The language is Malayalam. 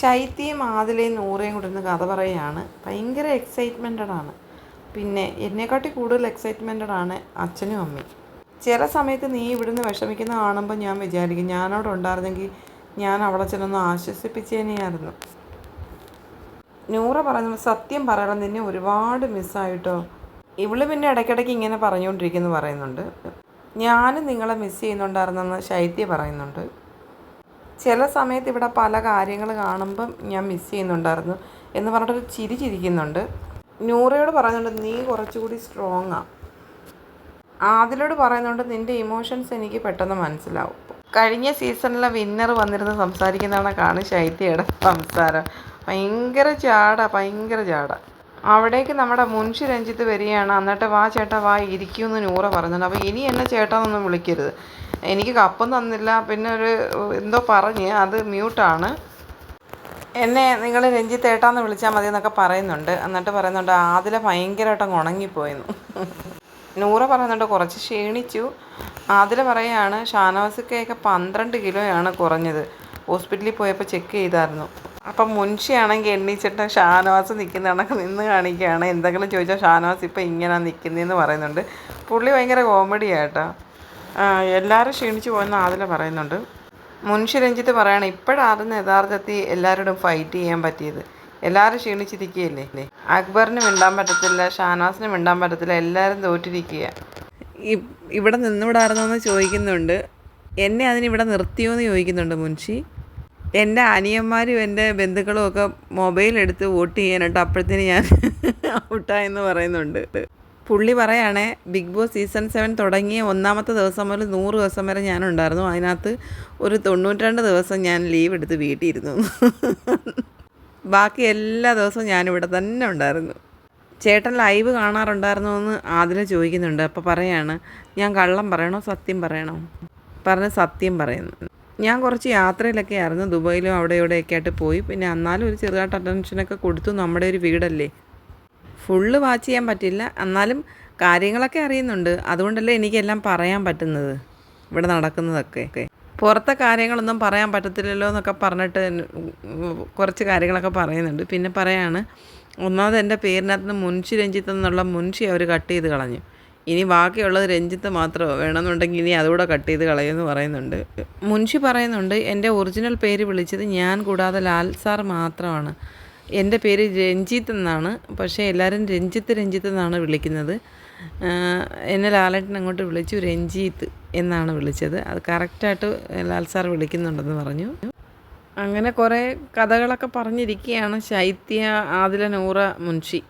ശൈത്യയും ആദിലയും നൂറയും കൂടെ ഇരുന്ന് കഥ പറയുകയാണ്. ഭയങ്കര എക്സൈറ്റ്മെന്റഡ് ആണ്. പിന്നെ എന്നെക്കാട്ടി കൂടുതൽ എക്സൈറ്റ്മെന്റഡ് ആണ് അച്ഛനും അമ്മയും. ചില സമയത്ത് നീ ഇവിടുന്ന് വിഷമിക്കുന്ന കാണുമ്പോൾ ഞാൻ വിചാരിക്കും ഞാനവിടെ ഉണ്ടായിരുന്നെങ്കിൽ ഞാൻ അവിടെ ചെന്നൊന്ന് ആശ്വസിപ്പിച്ചേനെയായിരുന്നു. നൂറ പറയുന്നത് സത്യം പറയണം നിന്നെ ഒരുപാട് മിസ്സായിട്ടോ ഇവൾ പിന്നെ ഇടയ്ക്കിടയ്ക്ക് ഇങ്ങനെ പറഞ്ഞുകൊണ്ടിരിക്കുന്നു പറയുന്നുണ്ട്. ഞാനും നിങ്ങളെ മിസ് ചെയ്യുന്നുണ്ടായിരുന്നെന്ന് ശൈത്യ പറയുന്നുണ്ട്. ചില സമയത്ത് ഇവിടെ പല കാര്യങ്ങൾ കാണുമ്പം ഞാൻ മിസ് ചെയ്യുന്നുണ്ടായിരുന്നു എന്ന് പറഞ്ഞിട്ടൊരു ചിരി ചിരിക്കുന്നുണ്ട്. നൂറയോട് പറയുന്നുണ്ട് നീ കുറച്ചുകൂടി സ്ട്രോങ് ആ. ആദിലോട് പറയുന്നുണ്ട് നിന്റെ ഇമോഷൻസ് എനിക്ക് പെട്ടെന്ന് മനസ്സിലാവും. കഴിഞ്ഞ സീസണിലെ വിന്നർ വന്നിരുന്ന് സംസാരിക്കുന്നതാണ് കാണും ശൈത്യയുടെ സംസാരം. ഭയങ്കര ചാട ഭയങ്കര ചാട അവിടേക്ക് നമ്മുടെ മുൻഷി രഞ്ജിത്ത് വരികയാണ്. എന്നിട്ട് വാ ചേട്ടാ വാ ഇരിക്കുമെന്ന് നൂറ പറയുന്നുണ്ട് അപ്പോൾ ഇനി എന്നെ ചേട്ടാന്നൊന്നും വിളിക്കരുത്. എനിക്ക് കപ്പം തന്നില്ല. പിന്നെ ഒരു എന്തോ പറഞ്ഞ് അത് മ്യൂട്ടാണ്. എന്നെ നിങ്ങൾ രഞ്ജിത്ത് ഏട്ടാന്ന് വിളിച്ചാൽ മതി എന്നൊക്കെ പറയുന്നുണ്ട്. എന്നിട്ട് പറയുന്നുണ്ട് ആദില ഭയങ്കരമായിട്ട് ഉണങ്ങിപ്പോയെന്ന്. നൂറ പറയുന്നുണ്ട് കുറച്ച് ക്ഷീണിച്ചു. ആദില പറയാണ് ഷാനവാസിക്കയൊക്കെ പന്ത്രണ്ട് കിലോയാണ് കുറഞ്ഞത്. ഹോസ്പിറ്റലിൽ പോയപ്പോൾ ചെക്ക് ചെയ്തായിരുന്നു. അപ്പം മുൻഷിയാണെങ്കിൽ എണ്ണീച്ചിട്ട് ഷാനവാസ് നിൽക്കുന്ന കണക്ക് നിന്ന് കാണിക്കുകയാണ്. എന്തെങ്കിലും ചോദിച്ചാൽ ഷാനവാസ് ഇപ്പം ഇങ്ങനെ നിൽക്കുന്നതെന്ന് പറയുന്നുണ്ട്. പുള്ളി ഭയങ്കര കോമഡിയാട്ടോ എല്ലാവരും ക്ഷീണിച്ചു പോകുന്ന ആതില പറയുന്നുണ്ട്. മുൻഷി രഞ്ജിത്ത് പറയണം ഇപ്പോഴായിരുന്നു യഥാർത്ഥത്തിൽ എല്ലാവരോടും ഫൈറ്റ് ചെയ്യാൻ പറ്റിയത്. എല്ലാവരും ക്ഷീണിച്ചിരിക്കുകയല്ലേ? അക്ബറിന് മിണ്ടാൻ പറ്റത്തില്ല ഷാനവാസിന് മിണ്ടാൻ പറ്റത്തില്ല എല്ലാവരും തോറ്റിരിക്കുക ഇവിടെ നിന്നുവിടായിരുന്നോ എന്ന് ചോദിക്കുന്നുണ്ട്. എന്നെ അതിനിവിടെ നിർത്തിയോ എന്ന് ചോദിക്കുന്നുണ്ട് മുൻഷി. എന്റെ അനിയന്മാരും എന്റെ ബന്ധുക്കളും ഒക്കെ മൊബൈൽ എടുത്ത് വോട്ട് ചെയ്യാനുണ്ട് അപ്പോഴത്തേന് ഞാൻ ഔട്ടായെന്ന് പറയുന്നുണ്ട്. പുള്ളി പറയുകയാണേ ബിഗ് ബോസ് സീസൺ സെവൻ തുടങ്ങിയ ഒന്നാമത്തെ ദിവസം മുതൽ നൂറ് ദിവസം വരെ ഞാനുണ്ടായിരുന്നു അതിനകത്ത് ഒരു തൊണ്ണൂറ്റിരണ്ട് ദിവസം ഞാൻ ലീവ് എടുത്ത് വീട്ടിലിരുന്നു ബാക്കി എല്ലാ ദിവസവും ഞാനിവിടെ തന്നെ ഉണ്ടായിരുന്നു. ചേട്ടൻ ലൈവ് കാണാറുണ്ടായിരുന്നു എന്ന് ആദില ചോദിക്കുന്നുണ്ട്. അപ്പോൾ പറയാണ് ഞാൻ കള്ളം പറയണോ? സത്യം പറയണോ? പറഞ്ഞ് സത്യം പറയുന്നു. ഞാൻ കുറച്ച് യാത്രയിലൊക്കെ ആയിരുന്നു ദുബായിലും അവിടെ ഇവിടെയൊക്കെ ആയിട്ട് പോയി. പിന്നെ എന്നാലും ഒരു ചെറുതായിട്ട് അറ്റൻഷനൊക്കെ കൊടുത്തു. നമ്മുടെ ഒരു വീടല്ലേ. ഫുള്ള് വാച്ച് ചെയ്യാൻ പറ്റില്ല. എന്നാലും കാര്യങ്ങളൊക്കെ അറിയുന്നുണ്ട്. അതുകൊണ്ടല്ലേ എനിക്കെല്ലാം പറയാൻ പറ്റുന്നത്. ഇവിടെ നടക്കുന്നതൊക്കെ. പുറത്തെ കാര്യങ്ങളൊന്നും പറയാൻ പറ്റത്തില്ലല്ലോ എന്നൊക്കെ പറഞ്ഞിട്ട് കുറച്ച് കാര്യങ്ങളൊക്കെ പറയുന്നുണ്ട്. പിന്നെ പറയാണ് ഒന്നാമത് എന്റെ പേരിനകത്ത് മുൻഷി രഞ്ജിത്ത് എന്നുള്ള മുൻഷി അവർ കട്ട് ചെയ്ത് കളഞ്ഞു. ഇനി ബാക്കിയുള്ളത് രഞ്ജിത്ത് മാത്രമോ വേണമെന്നുണ്ടെങ്കിൽ ഇനി അതുകൂടെ കട്ട് ചെയ്ത് കളയുമെന്ന് പറയുന്നുണ്ട്. മുൻഷി പറയുന്നുണ്ട് എന്റെ ഒറിജിനൽ പേര് വിളിച്ചത് ഞാൻ കൂടാതെ ലാൽ സാർ മാത്രമാണ്. എന്റെ പേര് രഞ്ജിത്ത് എന്നാണ്. പക്ഷേ എല്ലാവരും രഞ്ജിത്ത് രഞ്ജിത്ത് എന്നാണ് വിളിക്കുന്നത്. എന്നെ ലാലേട്ടൻ അങ്ങോട്ട് വിളിച്ചു രഞ്ജിത്ത് എന്നാണ് വിളിച്ചത്. അത് കറക്റ്റായിട്ട് ലാൽ സാർ വിളിക്കുന്നുണ്ടെന്ന് പറഞ്ഞു. അങ്ങനെ കുറേ കഥകളൊക്കെ പറഞ്ഞിരിക്കുകയാണ് ശൈത്യ ആദില നൂറ മുൻഷി.